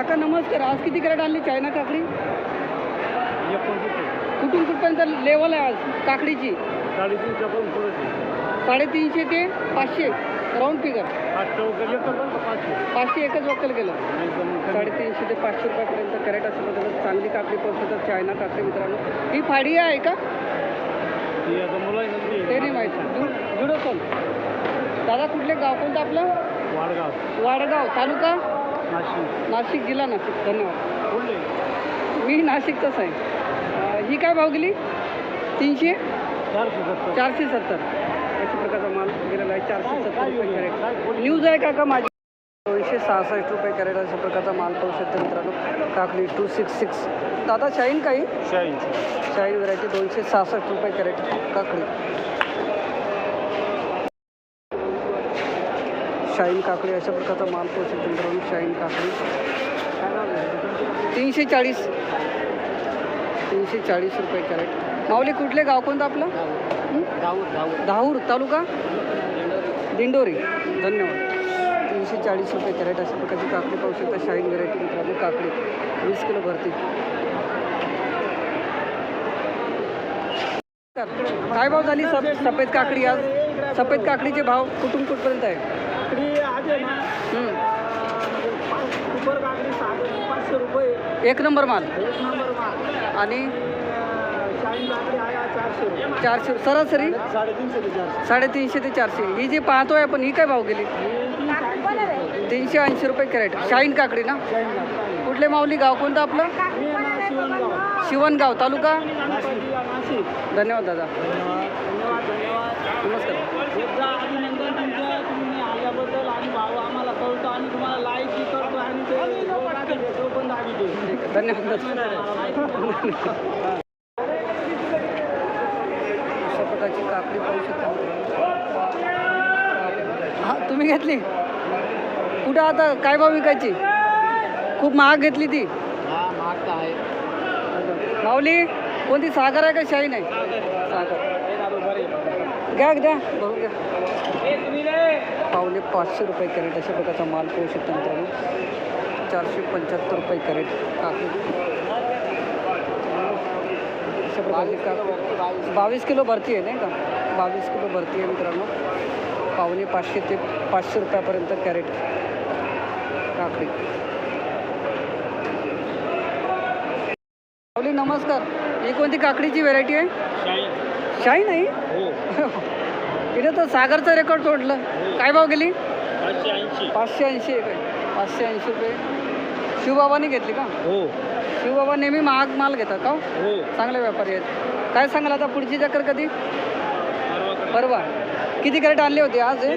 काका नमस्कार. आज किती कॅरेट आणली चायना काकडी? कुठून कुठपर्यंत लेवल आहे आज काकडीची? साडेतीनशे ते पाचशे राऊंड फिगर पाचशे एकच वक्कल कमी. साडेतीनशे ते पाचशे रुपयापर्यंत कॅरेट असेल तर चांगली काकडी पोहोचते तर चायना काकडी मित्रांनो. ही फाडी आहे का? ती नाही माहिती. जु- जुडो कोण? दादा कुठले गाव? कोणतं आपलं? वाडगाव. वाडगाव. तालुका? नाशिक. नाशिक जिल्हा नाशिक धन्यवाद. मी नाशिकचाच आहे. ही काय भाव गेली तीनशे? चारशे सत्तर. चारशे सत्तर. अशा प्रकारचा माल गेलेला आहे चारशे सत्तर कॅरेट. न्यूज आहे का का माझी? दोनशे सहासष्ट रुपये कॅरेट अशा प्रकारचा माल पाहू शकतो मित्रांनो. काकडी टू सिक्स सिक्स दादा शाईन काही? शहाऐंशी शाईन व्हरायटी दोनशे सहासष्ट रुपये कॅरेट काकडी. शाईन काकडी अशा प्रकारचा माल पाहू शकतो मित्रांनो शाईन काकडी. तीनशे चाळीस. तीनशे चाळीस रुपये कॅरेट. माऊली कुठले गाव कोणतं आपलं? दहाूर तालुका? दिंडोरी. धन्यवाद. तीनशे चाळीस रुपये कॅरेट अशा प्रकारची काकडी पाहू शकता. शाईन व्हेरायटी मित्रांनो काकडी. वीस किलो भरती. काय भाव झाली सफ सफेद काकडी आज? सफेद काकडीचे भाव कुठून कुठपर्यंत आहे? काकडी आज आहे ना. सुपर काकडी साडे पाचशे रुपये. एक नंबर माल. एक नंबर माल. आणि? काकडी आहे चारशे रुपये. चारशे सरासरी? साडेतीनशे ते चारशे. साडेतीनशे ते चारशे. ही जी पाहतोय आपण ही काय भाव गेली? तीनशे ऐंशी रुपये कॅरेट. शाईन काकडी ना? काकडी. कुठले माऊली गाव? कोणतं आपलं? मी ना शिवणगाव. शिवणगाव तालुका? नाशिक. नाशिक धन्यवाद दादा. धन्यवाद धन्यवाद. नमस्कार एकदा अभिनंदन तुमचं तुम्ही आल्याबद्दल आणि भाऊ आम्हाला कळतो आणि तुम्हाला लाईक बी करतो आणि ते लोकांचे व्हिडिओ पण दाखवतो ठीक आहे धन्यवाद. अशा काकडी पाहू शकता हा तुम्ही घेतली? कुठं आता? काय भाव विकायची? खूप महाग घेतली ती. महाग तर आहे माऊली कोणती? सागर आहे का शाही नाही सागर. घ्या घ्या. बघू घ्या. पावणे पाचशे रुपये कॅरेट अशा प्रकारचा माल पाहू शकता मित्रांनो. चारशे पंच्याहत्तर रुपये कॅरेट काकडी काकडी बावीस किलो भरती आहे नाही का? बावीस किलो भरती आहे मित्रांनो. पावणे पाचशे ते पाचशे रुपयापर्यंत कॅरेट काकडी. माऊली नमस्कार. ही कोणती काकडीची व्हेरायटी आहे? शाही. नाही? हो. तिने तर सागरचं रेकॉर्ड तोडलं काय भाव गेली? पाचशे ऐंशी. पाचशे ऐंशी पाचशे ऐंशी रुपये. शिवबाबाने घेतली का? हो. शिवबाबा नेहमी महाग माल घेतात का हो? हो. चांगले व्यापारी आहेत. काय सांगाल आता पुढची चक्कर कधी? परवा. किती कॅरेट आणले होते आज? हे?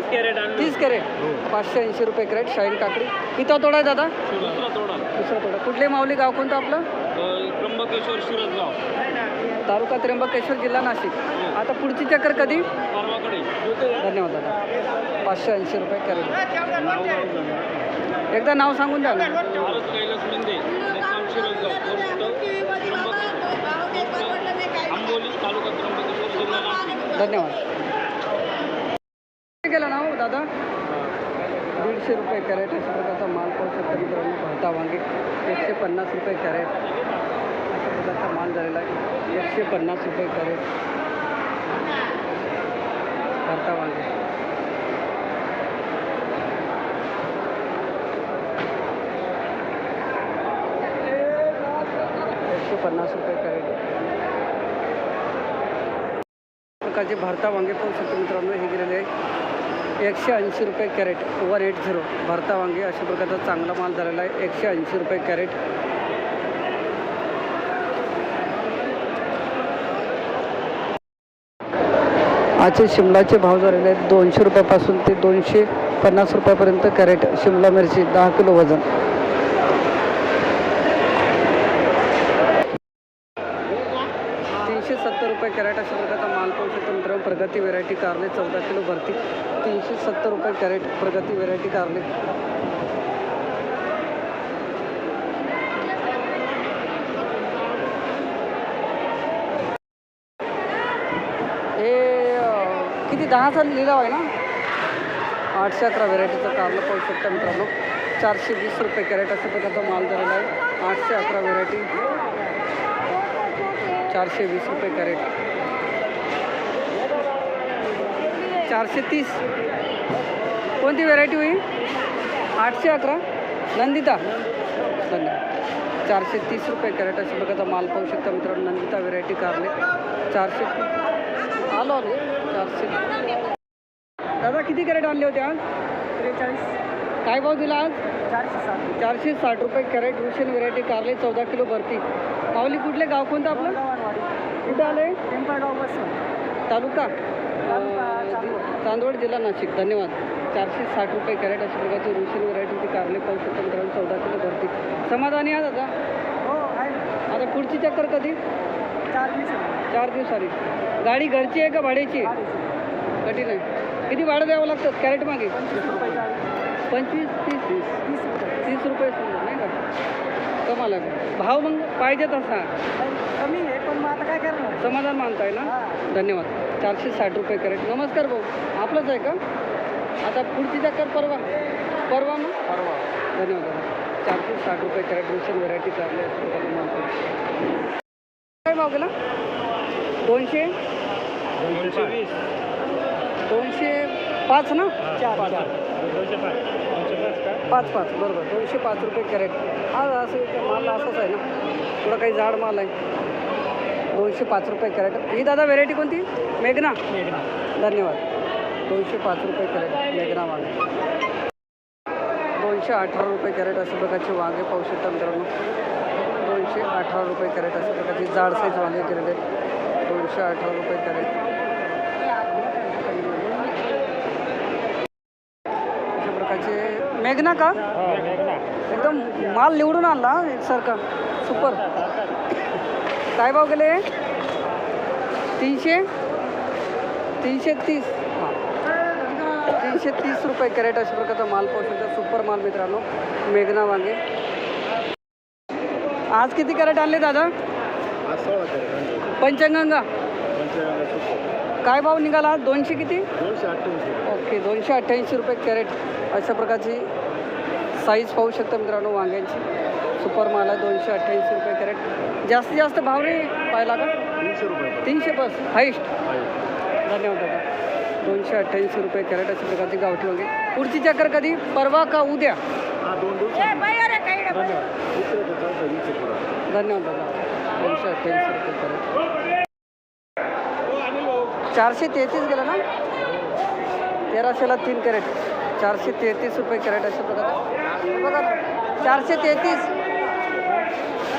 तीस कॅरेट. हो. पाचशे ऐंशी रुपये कॅरेट शाईन काकडी. किती तोडा आहे दादा? दुसरा तोडा. कुठले माऊली गाव कोणतं आपलं? त्र्यंबकेश्वर शिरसगाव. तालुका त्र्यंबकेश्वर जिल्हा नाशिक. आता पुढची चक्कर कधी? धन्यवाद दादा. पाचशे ऐंशी रुपये कॅरेट. एकदा नाव सांगून द्या ना. धन्यवाद. केलं ना हो दादा? दीडशे रुपये कॅरेट अशा प्रकारचा माल पाहू शकता मित्रांनो भरता वांगे. एकशे पन्नास रुपये कॅरेट. अशा प्रकारचा माल झालेला आहे. एकशे पन्नास रुपये कॅरेट. भरता वांगे एकशे पन्नास रुपये कॅरेट प्रकारचे भरता वांगे पाहू शकतो मित्रांनो हे गेलेले आहे एकशे ऐंशी रुपये कॅरेट वन एट झिरो भरता वांगे अशा प्रकारचा चांगला माल झालेला आहे. एकशे ऐंशी रुपये कॅरेट आजचे शिमलाचे भाव झालेले आहेत दोनशे रुपयापासून ते दोनशे पन्नास रुपयापर्यंत कॅरेट शिमला मिरची दहा किलो वजन. कॅरेट प्रगती व्हेरायटी कारले हे, किती दहाचा लिलाव आहे ना? आठशे अकरा व्हेरायटीचं कारलं पाहू शकता मित्रांनो. चारशे वीस रुपये कॅरेट अशा प्रकारचा माल झालेला आठशे अकरा व्हेरायटी चारशे वीस रुपये कॅरेट चारशे तीस. कोणती व्हेरायटी होईल? आठशे अकरा. नंदिता. धन्यवाद. चारशे तीस रुपये कॅरेट अशा प्रकारचा माल पाहू शकता मित्रांनो नंदिता व्हेरायटी कारले चारशे. आलो आलो. चारशे. दादा किती कॅरेट आणले होते आज? त्रेचाळीस. काय भाव दिला आज? चारशे सात चारशे साठ रुपये कॅरेट रुशियन व्हेरायटी कारले चौदा किलो भरती. माऊली कुठले? गाव कोणतं आपलं? कुठं आलं आहे पिंपळगाव तालुका चांदवड. जिल्हा नाशिक. धन्यवाद. चारशे साठ रुपये कॅरेट अशा प्रकारची रुशियन व्हेरायटीची कारले पाहू शकता मित्रांनो चौदा किलो भरती. समाधानी आहे दादा हो आहे. आता पुढची चक्कर कधी? चार दिवस चार दिवसांनी. गाडी घरची आहे का भाड्याची? आहे. कठीण आहे. किती भाडं द्यावं लागतं कॅरेट मागे? पंचवीस रुपये चाळीस. पंचवीस तीस तीस? तीस रुपये. तीस रुपये समजा नाही का? आहे भाव मग पाहिजे तसा. कमी आहे पण मग आता काय करणार? समाधान मानताय ना? हां. धन्यवाद. चारशे साठ रुपये कॅरेट. नमस्कार भाऊ. आपलंच आहे का? आता पुढची चक्कर परवा. परवा मग? परवा. धन्यवाद. चारशे साठ रुपये कॅरेट रुशियन व्हरायटी मानतो. काय भाव गेला? दोनशे? दोनशे वीस. दोनशे पाच ना? चार चार दोनशे पाच. पाच पाच बरोबर. दोनशे पाच रुपये कॅरेट. हा असं माल असंच आहे ना. थोडा काही जाड माल आहे. दोनशे पाच रुपये कॅरेट. ही दादा व्हेरायटी कोणती? मेघना. मेघना. धन्यवाद. दोनशे पाच रुपये कॅरेट. मेघना वांगे. दोनशे अठरा रुपये कॅरेट अशा प्रकारचे वांगे पाहू शकता मित्रांनो. दोनशे अठरा रुपये कॅरेट अशा प्रकारची जाड साईज वांगे केलेले आहेत. दोनशे अठरा रुपये कॅरेट अशा प्रकारचे मेघना का? एकदम माल निवडून आणला एकसारखा. सुपर काय भाव गेले? तीनशे? तीनशे तीस. हां. तीनशे तीस रुपये कॅरेट अशा प्रकारचा माल पाहू शकता सुपर माल मित्रांनो. मेघना वांगे. आज किती कॅरेट आणले दादा? पंचगंगा. काय भाव निघाला? दोनशे किती? ओके दोनशे अठ्ठ्याऐंशी रुपये कॅरेट अशा प्रकारची साईज पाहू शकता मित्रांनो वांग्यांची. सुपर माल आहे दोनशे अठ्ठ्याऐंशी रुपये कॅरेट. जास्तीत जास्त भाव नाही पाहिला का तीनशे रुपये तीनशे बस. हाईस्ट धन्यवाद दादा. दोनशे अठ्ठ्याऐंशी रुपये कॅरेट अशा प्रकारची गावठी वांगे. पुढची चक्कर कधी? परवा का उद्या? हा धन्यवाद दादा. दोनशे अठ्ठ्याऐंशी रुपये कॅरेट. चारशे तेहतीस गेलं ना? तेराशेला तीन कॅरेट. चारशे तेहतीस रुपये कॅरेट अशा प्रकारचं बघा चारशे तेहतीस.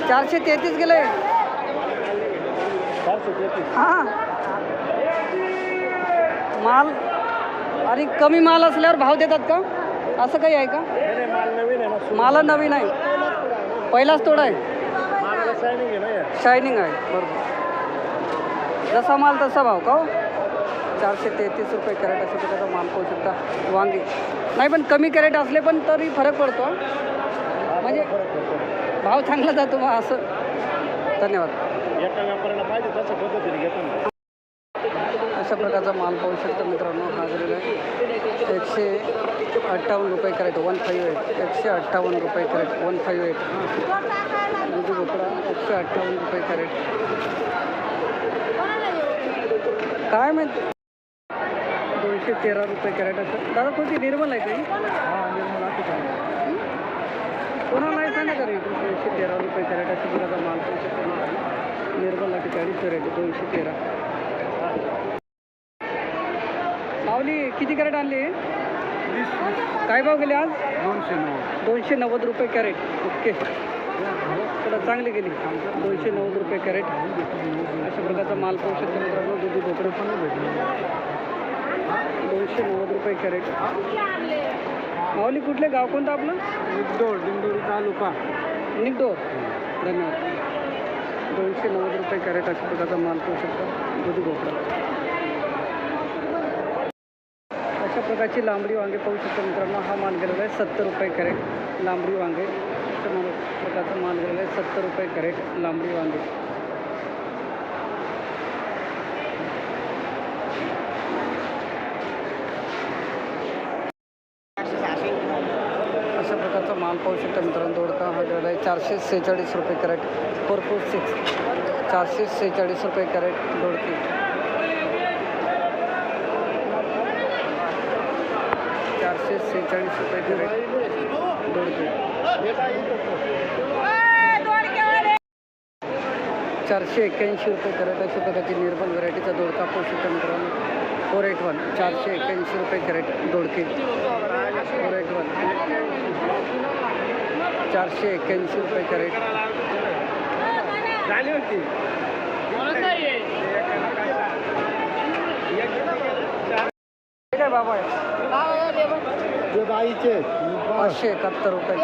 चारशे तेहतीस गेले. हां. माल आणि कमी माल असल्यावर भाव देतात का? असं काही आहे का? नाही माल नवीन आहे पहिलाच तोडा आहे. शायनिंग आहे बरोबर. जसा माल तसा भाव का हो? चारशे तेहतीस रुपये कॅरेट अशा प्रकारचा माल पाहू शकता. वांगे. नाही पण कमी कॅरेट असले पण तरी फरक पडतो. म्हणजे भाव चांगला जातो मग असं. धन्यवाद. अशा प्रकारचा माल पाहू शकता मित्रांनो हा आहे. एकशे अठ्ठावन्न रुपये कॅरेट वन फाईव्ह एट. एकशे अठ्ठावन्न रुपये कॅरेट वन फाईव्ह एट. भोपळा एकशे अठ्ठावन्न रुपये कॅरेट. काय माहिती? दोनशे तेरा रुपये कॅरेट असं दादा कोणती? निर्मल आहे काही? हा निर्मला ठिकाणी कोणाला आहे सांगा का रे दोनशे तेरा रुपये कॅरेट अशा प्रकारचा माल पाहू शकता मित्रांनो. निर्मल आहे चाळीस कॅरेट दोनशे तेरा. माऊली किती कॅरेट आणले? काय भाव गेले आज? दोनशे नव्वद. दोनशे नव्वद रुपये कॅरेट. ओके. थोडं चांगली गेली. दोनशे नव्वद रुपये कॅरेट. अशा प्रकारचा माल पाहू शकतो मित्रांनो दुधी भोपळे. पण दोनशे नव्वद रुपये कॅरेट. माऊली कुठले गाव कोणतं आपलं? निगडोळ दिंडोरी तालुका. निगडोर धन्यवाद. दोनशे नव्वद रुपये कॅरेट अशा प्रकारचा माल पाहू शकता. दुधी भोपळा. अशा प्रकारची लांबडी वांगे पाहू शकता मित्रांनो. हा माल गेलेला आहे सत्तर रुपये कॅरेट लांबडी वांगे. अशा प्रकारचा माल गेलेला आहे सत्तर रुपये कॅरेट लांबडी वांगे. अशा पाहू शकता मित्रांनो दोडका हा ग्रेड आहे. चारशे सेहेचाळीस रुपये कॅरेट. फोर फोर सिक्स चारशे सेहेचाळीस रुपये कॅरेट दोडकी. चारशे सेहेचाळीस रुपये कॅरेट दोडकी. चारशे एक्क्याऐंशी रुपये कॅरेट अशा प्रकारची निर्मल व्हरायटीचा दोडका पाहू शकता मित्रांनो. फोर एट वन चारशे एक्क्याऐंशी रुपये कॅरेट दोडके. फोर एट वन चारशे एक्क्याऐंशी रुपये कॅरेट झाली होती. काय बाबा? बाईचे. पाचशे एकाहत्तर रुपये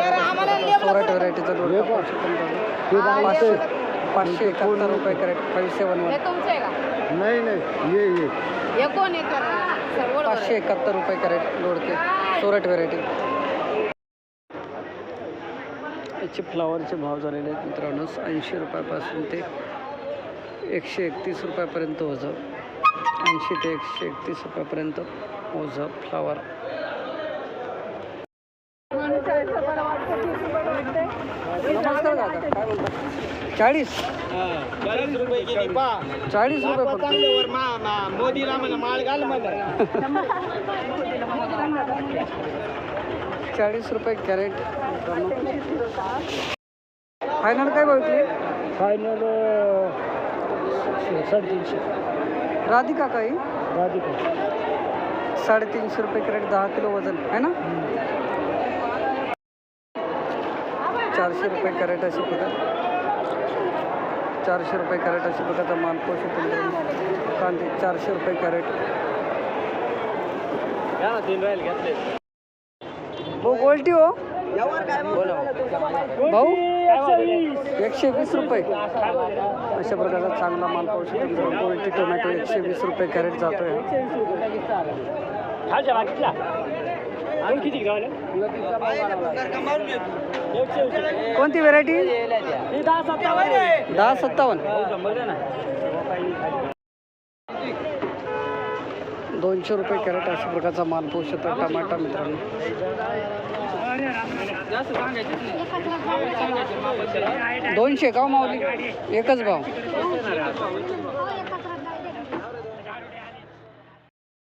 सोराट व्हरायटीचा मित्रांनो पाचशे पाचशे एकाहत्तर रुपये कॅरेट. फाईव्ह सेवन वन हे नाही नाही. ये पाचशे एकाहत्तर रुपये कॅरेट दोडके सोरट व्हरायटी याचे फ्लावरचे भाव झालेले आहेत मित्रांनो ऐंशी रुपयापासून ते एकशे एकतीस रुपयापर्यंत ओझं. ऐंशी ते एकशे एकतीस रुपयापर्यंत ओझं फ्लावर. चाळीस? चाळीस रुपये चाळीस रुपये मोदीला घाल म्हणा चाळीस रुपये कॅरेट. फायनल काय बघितली फायनल साडेतीनशे. राधिका काही? राधिका. साडेतीनशे रुपये कॅरेट दहा किलो वजन आहे ना? चारशे रुपये कॅरेट अशा प्रकार चारशे रुपये कॅरेट अशा प्रकारचा माल पोषू कांदे चारशे रुपये कॅरेट. तीन राहील घेतले. भाऊ गोल्टी हो. भाऊ एकशे वीस रुपये. अशा प्रकारचा चांगला माल पाहू शकतो. गोल्टी टोमॅटो एकशे वीस रुपये कॅरेट किती गावले कोणती व्हेरायटी दहा सत्तावन्न. दहा सत्तावन्न. दोनशे रुपये कॅरेट अशा प्रकारचा माल पोहू शकतो टमाटा मित्रांनो. दोनशे का हो माऊली? एकच भाव.